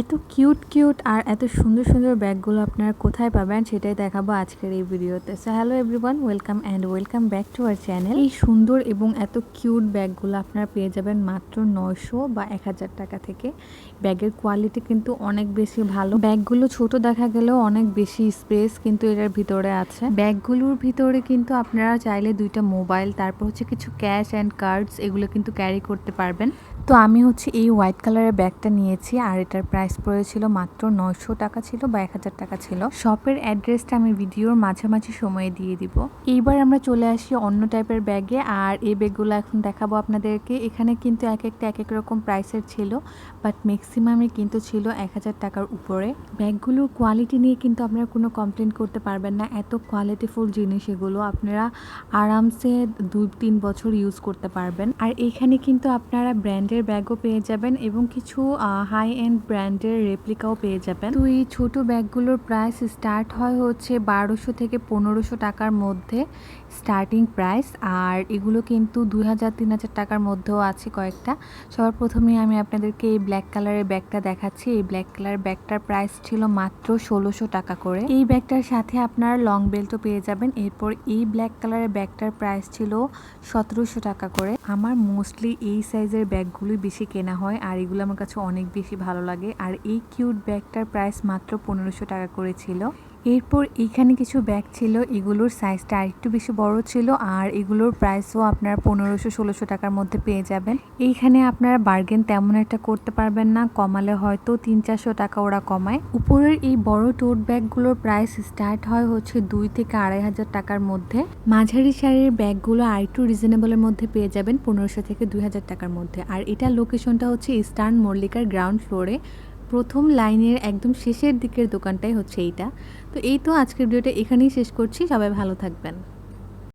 এত cute cute আর এত সুন্দর সুন্দর ব্যাগগুলো আপনারা কোথায় পাবেন সেটাই দেখাবো আজকের এই ভিডিওতে। So hello everyone welcome and welcome back to our channel এই সুন্দর এবং এত কিউট ব্যাগগুলো আপনারা পেয়ে যাবেন মাত্র নয়শো বা এক হাজার টাকা থেকে। ব্যাগের কোয়ালিটি কিন্তু অনেক বেশি ভালো। ব্যাগগুলো ছোট দেখা গেলেও অনেক বেশি স্পেস কিন্তু এটার ভিতরে আছে। ব্যাগগুলোর ভিতরে কিন্তু আপনারা চাইলে দুইটা মোবাইল, তারপর হচ্ছে কিছু ক্যাশ অ্যান্ড কার্ডস এগুলো কিন্তু ক্যারি করতে পারবেন। তো আমি হচ্ছে এই হোয়াইট কালারের ব্যাগটা নিয়েছি আর এটার প্রাইস পড়েছিল মাত্র নয়শো টাকা ছিল বা এক হাজার টাকা ছিল। শপের অ্যাড্রেসটা আমি ভিডিওর মাঝামাঝি সময়ে দিয়ে দিব। এইবার আমরা চলে আসি অন্য টাইপের ব্যাগে, আর এই ব্যাগগুলো এখন দেখাবো আপনাদেরকে। এখানে কিন্তু এক একটা, এক এক রকম প্রাইসের ছিল বাট ম্যাক্সিমামে কিন্তু ছিল এক হাজার টাকার উপরে। ব্যাগগুলোর কোয়ালিটি নিয়ে কিন্তু আপনারা কোনো কমপ্লেন করতে পারবেন না। এত কোয়ালিটিফুল জিনিস এগুলো আপনারা আরামসে দুই, তিন বছর ইউজ করতে পারবেন। আর এখানে কিন্তু আপনারা ব্র্যান্ডের ব্যাগও পেয়ে যাবেন এবং কিছু হাই এন্ড ব্র্যান্ডের রেপ্লিকাও পেয়ে যাবেন। তো এই ছোট ব্যাগগুলোর প্রাইস স্টার্ট হয় হচ্ছে বারোশো থেকে পনেরোশো টাকার মধ্যে স্টার্টিং প্রাইস আর এগুলো কিন্তু দুই হাজার তিন হাজার টাকার মধ্যেও আছে কয়েকটা। সবার প্রথমে আমি আপনাদেরকে এই ব্ল্যাক কালারের ব্যাগটা দেখাচ্ছি। এই ব্ল্যাক কালার ব্যাগটার প্রাইস ছিল মাত্র ষোলোশো টাকা করে। এই ব্যাগটার সাথে আপনারা লং বেল্টও পেয়ে যাবেন। এরপর এই ব্ল্যাক কালারের ব্যাগটার প্রাইস ছিল সতেরোশো টাকা করে। আমার মোস্টলি এই সাইজের ব্যাগগুলোই বেশি কেনা হয়। আর এগুলো আমার কাছে অনেক বেশি ভালো লাগে। আর এই কিউট ব্যাগটার প্রাইস মাত্র পনেরোশো টাকা করে ছিল এরপর এখানে কিছু ব্যাগ ছিল, এগুলোর সাইজটা আরেকটু বেশি বড় ছিল, আর এগুলোর প্রাইসও আপনারা পনেরোশো, ষোলোশো টাকার মধ্যে পেয়ে যাবেন। এইখানে আপনারা বার্গেন তেমন একটা করতে পারবেন না, কমালে হয়তো তিন, চারশো টাকা ওরা কমায়। উপরের এই বড় টোট ব্যাগগুলোর প্রাইস স্টার্ট হয় হচ্ছে দুই থেকে আড়াই হাজার টাকার মধ্যে। মাঝারি সারির ব্যাগগুলো আরেকটু রিজনেবলের মধ্যে পেয়ে যাবেন, পনেরোশো থেকে দুই হাজার টাকার মধ্যে। আর এটার লোকেশনটা হচ্ছে ইস্টার্ন মল্লিকার গ্রাউন্ড ফ্লোরে প্রথম লাইনের একদম শেষের দিকের দোকানটাই হচ্ছে এইটা। তো এই তো আজকের ভিডিওটা এখানেই শেষ করছি। সবাই ভালো থাকবেন।